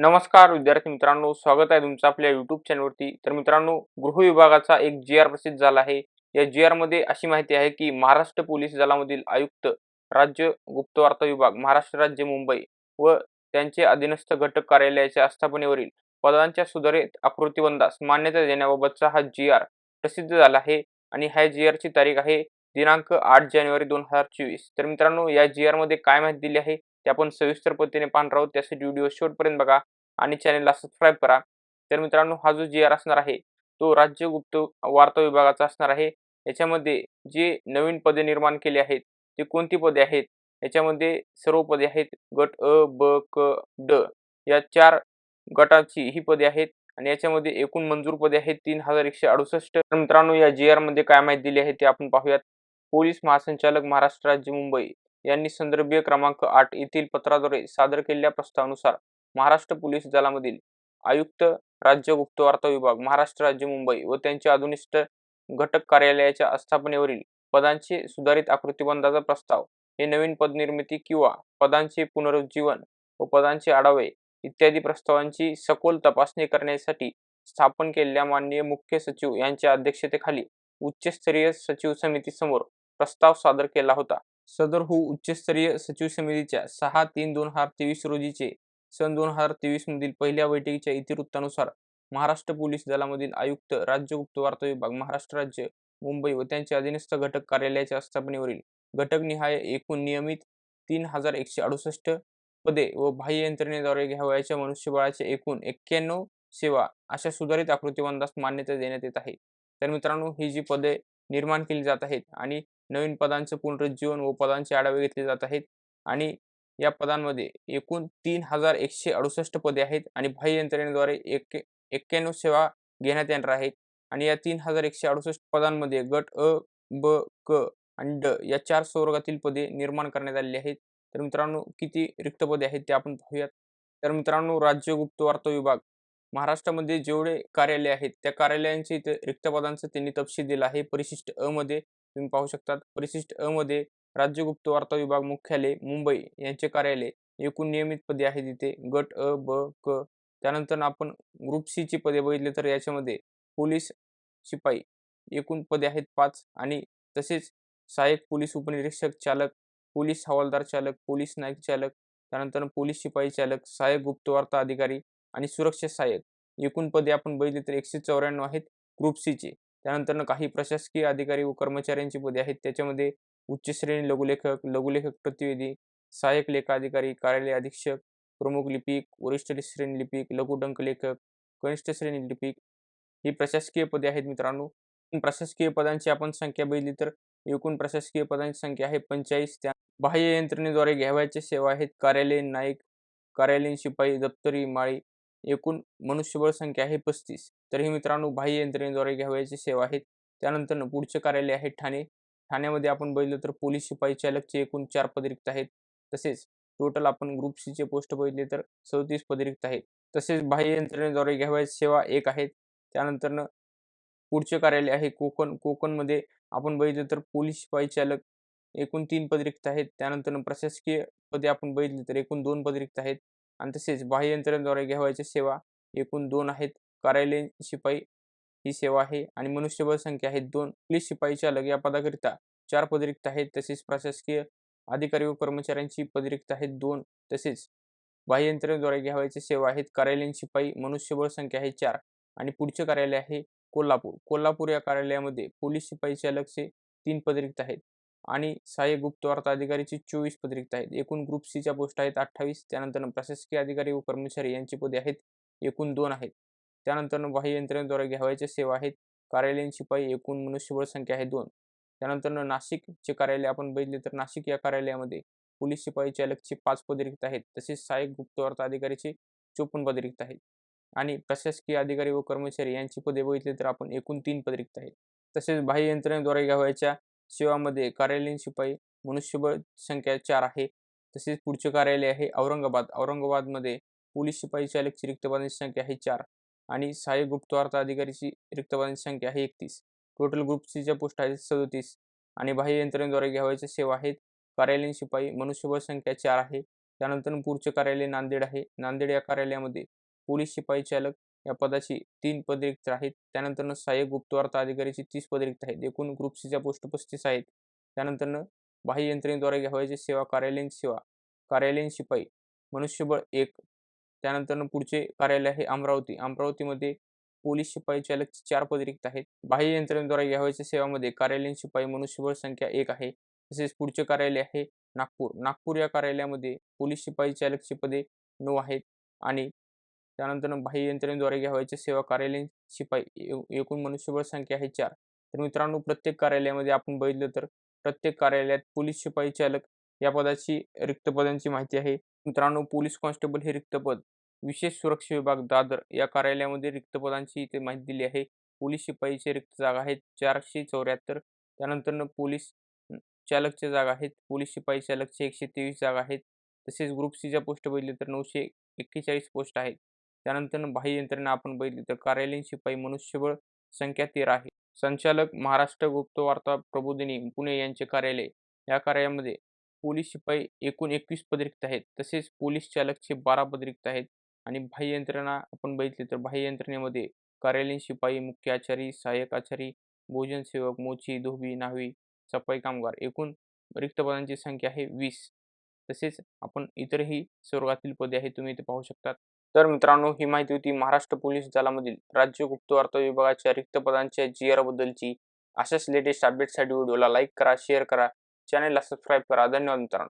नमस्कार विद्यार्थी मित्रांनो. स्वागत आहे तुमचं आपल्या युट्यूब चॅनलवरती तर मित्रांनो गृह विभागाचा एक जी आर प्रसिद्ध झाला आहे. या जी आरमध्ये अशी माहिती आहे की महाराष्ट्र पोलीस दलामधील आयुक्त राज्य गुप्तवार्ता विभाग महाराष्ट्र राज्य मुंबई व त्यांचे अधीनस्थ घटक कार्यालयाच्या आस्थापनेवरील पदांच्या सुधारित आकृतीबंधास मान्यता देण्याबाबतचा हा जी आर प्रसिद्ध झाला आहे. आणि ह्या जी आरची तारीख आहे दिनांक आठ जानेवारी दोन हजार चोवीस. तर मित्रांनो या जी आरमध्ये काय माहिती दिली आहे? ते आपण सविस्तर पद्धतीने पाहणार आहोत. त्यासाठी व्हिडिओ शेवटपर्यंत बघा आणि चॅनलला सबस्क्राईब करा. तर मित्रांनो हा जो जी आर असणार आहे तो राज्य गुप्त वार्ता विभागाचा असणार आहे. याच्यामध्ये जे नवीन पदे निर्माण केली आहेत ते कोणती पदे आहेत याच्यामध्ये सर्व पदे आहेत गट अ ब क ड या चार गटाची ही पदे आहेत आणि याच्यामध्ये एकूण मंजूर पदे आहेत तीन हजार एकशे अडुसष्ट. तर मित्रांनो या जी आरमध्ये काय माहिती दिली आहे ते आपण पाहूयात. पोलीस महासंचालक महाराष्ट्र राज्य मुंबई. यांनी संदर्भीय क्रमांक आठ येथील पत्राद्वारे सादर केलेल्या प्रस्तावानुसार महाराष्ट्र पोलीस दलामधील आयुक्त राज्य गुप्तवार्ता विभाग महाराष्ट्र राज्य मुंबई व त्यांचे अधुनिष्ठ घटक कार्यालयाच्या आस्थापनेवरील पदांचे सुधारित आकृतीबंधाचा प्रस्ताव हे नवीन पदनिर्मिती किंवा पदांचे पुनरुज्जीवन व पदांचे आढावे इत्यादी प्रस्तावांची सखोल तपासणी करण्यासाठी स्थापन केलेल्या माननीय मुख्य सचिव यांच्या अध्यक्षतेखाली उच्चस्तरीय सचिव समितीसमोर प्रस्ताव सादर केला होता. सदर सदरहू उच्चस्तरीय सचिव समितीच्या सहा तीन दोन हजार तेवीस रोजीचे सन दोन हजार तेवीस मधील पहिल्या बैठकीच्या इतिवृत्तानुसार महाराष्ट्र पोलीस दलामधील आयुक्त राज्य गुप्तवार्ता विभाग महाराष्ट्र राज्य मुंबई व त्यांचे अधीनस्थ घटक कार्यालयाच्या स्थापनेवरील घटकनिहाय एकूण नियमित तीन हजार एकशे अडुसष्ट पदे व बाह्य यंत्रणेद्वारे घ्यावयाच्या मनुष्यबळाचे एकूण एक्क्याण्णव सेवा अशा सुधारित आकृतीबंधास मान्यता देण्यात येत आहे. तर मित्रांनो ही जी पदे निर्माण केली जात आहेत आणि नवीन पदांचं पुनरुज्जीवन व पदांचे आढावे घेतले जात आहेत. आणि या पदांमध्ये एकूण तीन हजार एकशे अडुसष्ट पदे आहेत आणि बाह्य यंत्रणेद्वारे एक एक्क्याण्णव सेवा घेण्यात येणार आहेत. आणि या तीन हजार एकशे अडुसष्ट पदांमध्ये गट अ ब क आणि ड या चार संवर्गातील पदे निर्माण करण्यात आलेली आहेत. तर मित्रांनो किती रिक्त पदे आहेत ते आपण पाहूयात. तर मित्रांनो राज्य गुप्तवार्ता विभाग महाराष्ट्रामध्ये जेवढे कार्यालय आहेत त्या कार्यालयांचे इथे रिक्त पदांचा त्यांनी तपशील दिला आहे. परिशिष्ट अ मध्ये तुम्ही पाहू शकतात. परिशिष्ट अ मध्ये राज्य गुप्त वार्ता विभाग मुख्यालय मुंबई यांचे कार्यालय एकूण नियमित पदे आहेत इथे. गट अ ब क. त्यानंतर आपण ग्रुप सी ची पदे बघितले तर याच्यामध्ये पोलीस शिपाई एकूण पदे आहेत पाच आणि तसेच सहाय्यक पोलीस उपनिरीक्षक चालक पोलीस हवालदार चालक पोलीस नाईक चालक त्यानंतर पोलीस शिपाई चालक सहाय्यक गुप्तवार्ता अधिकारी आणि सुरक्षा सहाय्यक एकूण पदे आपण बघितले तर एकशे चौऱ्याण्णव आहेत ग्रुप सी चे. त्यानंतर काही प्रशासकीय अधिकारी व कर्मचाऱ्यांची पदे आहेत. त्याच्यामध्ये उच्च श्रेणी लघुलेखक लघुलेखक प्रतिनिधी सहाय्यक लेखाधिकारी कार्यालय अधीक्षक प्रमुख लिपिक वरिष्ठ श्रेणी लिपिक लघुडंक लेखक कनिष्ठ श्रेणी लिपिक ही प्रशासकीय पदे आहेत मित्रांनो. प्रशासकीय पदांची आपण संख्या बघितली तर एकूण प्रशासकीय पदांची संख्या आहे पंचेचाळीस. त्या बाह्य यंत्रणेद्वारे घ्यावयाच्या सेवा आहेत. कार्यालयीन नाईक कार्यालयीन शिपाई दप्तरी माळी एकूण मनुष्यबळ संख्या आहे पस्तीस. तर हे मित्रांनो बाह्य यंत्रणेद्वारे घ्यावयाची सेवा आहेत त्यानंतर पुढचे कार्यालय आहे ठाणे. ठाण्यामध्ये आपण बघितलं तर पोलीस शिपाई चालकचे एकूण चार पद रिक्त आहेत. तसेच टोटल आपण ग्रुप सीचे पोस्ट बघितले तर चौतीस पद रिक्त आहेत. तसेच बाह्य यंत्रणेद्वारे घ्यावयाची सेवा एक आहेत त्यानंतर पुढचे कार्यालय आहे कोकण. कोकणमध्ये आपण बघितलं तर पोलीस शिपाई चालक एकूण तीन पद रिक्त आहेत. त्यानंतर प्रशासकीय पदे आपण बघितली तर एकूण दोन पद रिक्त आहेत. आणि तसेच बाह्ययंत्रांद्वारे घ्यावायच्या सेवा एकूण दोन आहेत. कार्यालयीन शिपाई ही सेवा आहे आणि मनुष्यबळ संख्या आहेत दोन. पोलीस शिपाई चालक या पदाकरिता चार पदरिक्त आहेत. तसेच प्रशासकीय अधिकारी व कर्मचाऱ्यांची पदरिक्त आहेत दोन. तसेच बाह्ययंत्रांद्वारे घ्यावायच्या सेवा आहेत. कार्यालयीन शिपाई मनुष्यबळ संख्या आहे चार आणि पुढचे कार्यालय आहे कोल्हापूर. कोल्हापूर या कार्यालयामध्ये पोलीस शिपाई चालकचे तीन पदरिक्त आहेत. आणि सहाय्यक गुप्तवार्ता अधिकारीची चोवीस पदरिक्त आहेत. एकूण ग्रुप सीच्या पोस्ट आहेत अठ्ठावीस त्यानंतर प्रशासकीय अधिकारी व कर्मचारी यांची पदे आहेत एकूण दोन आहेत. त्यानंतर बाह्य यंत्रणेद्वारे घ्यावयाच्या सेवा आहेत कार्यालयीन शिपाई एकूण मनुष्यबळ संख्या आहे दोन. त्यानंतर नाशिकचे कार्यालय आपण बघितले तर नाशिक या कार्यालयामध्ये पोलीस शिपाई चालकचे पाच पदे रिक्त आहेत तसेच सहाय्यक गुप्तवार्ता अधिकारीचे चोपन्न पदे रिक्त आहेत. आणि प्रशासकीय अधिकारी व कर्मचारी यांची पदे बघितली तर आपण एकूण तीन पदे रिक्त आहेत. तसेच बाह्य यंत्रणेद्वारे घ्यावयाच्या सेवामध्ये कार्यालयीन शिपाई मनुष्यबळ संख्या चार आहे. तसेच पुढचे कार्यालय आहे औरंगाबाद. औरंगाबादमध्ये पोलीस शिपाई चालकची रिक्त पदांची संख्या आहे चार आणि सहाय्यक गुप्तवार्ता अधिकारीची रिक्त पदांची संख्या आहे एकतीस. टोटल ग्रुप सीच्या पोस्ट आहेत सदोतीस आणि बाह्य यंत्रणेद्वारे घ्यावयाच्या सेवा आहेत. कार्यालयीन शिपाई मनुष्यबळ संख्या चार आहे. त्यानंतर पुढचे कार्यालय नांदेड आहे. नांदेड या कार्यालयामध्ये पोलीस शिपाई चालक या पदाची तीन पदरिक्त आहेत. त्यानंतर सहाय्यक गुप्तवार्ता अधिकारीची तीस पदरिक्त आहेत. एकूण ग्रुप सीच्या पोस्ट पस्तीस आहेत त्यानंतर बाह्य यंत्रणेद्वारे घ्यावयाची सेवा कार्यालयीन सेवा कार्यालयीन शिपाई मनुष्यबळ एक त्यानंतर पुढचे कार्यालय आहे अमरावती. अमरावतीमध्ये पोलीस शिपाई चालक चार पदरिक्त आहेत. बाह्य यंत्रणेद्वारे घ्यावयाच्या सेवामध्ये कार्यालयीन शिपाई मनुष्यबळ संख्या एक आहे. तसेच पुढचे कार्यालय आहे नागपूर. नागपूर या कार्यालयामध्ये पोलीस शिपाई चालकची पदे नऊ आहेत आणि त्यानंतर बाह्य यंत्रणेद्वारे घ्यावायचे सेवा कार्यालयीन शिपाई एकूण मनुष्यबळ संख्या आहे चार. तर मित्रांनो प्रत्येक कार्यालयामध्ये आपण बघितलं तर प्रत्येक कार्यालयात पोलीस शिपाई चालक या पदाची रिक्त पदांची माहिती आहे. मित्रांनो पोलीस कॉन्स्टेबल हे रिक्त पद विशेष सुरक्षा विभाग दादर या कार्यालयामध्ये रिक्त पदांची इथे माहिती दिली आहे. पोलीस शिपाईचे रिक्त जागा आहेत चारशे चौऱ्याहत्तर. त्यानंतर पोलीस चालकच्या जागा आहेत पोलीस शिपाई चालकचे एकशे तेवीस जागा आहेत. तसेच ग्रुप सीच्या पोस्ट बघितले तर नऊशे एक्केचाळीस पोस्ट आहेत. त्यानंतर बाह्य यंत्रणा आपण बघितली तर कार्यालयीन शिपाई मनुष्यबळ संख्या तेरा आहे. संचालक महाराष्ट्र गुप्त वार्ता प्रबोधिनी पुणे यांचे कार्यालय. या कार्यालयामध्ये पोलीस शिपाई एकूण एकवीस पदरिक्त आहेत. तसेच पोलीस चालकचे बारा पदरिक्त आहेत. आणि बाह्य यंत्रणा आपण बघितली तर बाह्य यंत्रणेमध्ये कार्यालयीन शिपाई मुख्य आचारी सहाय्यक आचारी भोजन सेवक मोची धोबी न्हावी सफाई कामगार एकूण रिक्त पदांची संख्या आहे वीस. तसेच आपण इतरही स्वर्गातील पदे आहेत तुम्ही इथे पाहू शकतात. तर मित्रांनो ही माहिती होती महाराष्ट्र पोलीस दलामधील राज्य गुप्त वार्ता विभागाच्या रिक्त पदांच्या जी आर बद्दलची अशाच लेटेस्ट अपडेटसाठी व्हिडिओला लाईक करा शेअर करा चॅनेलला सबस्क्राईब करा. धन्यवाद मित्रांनो.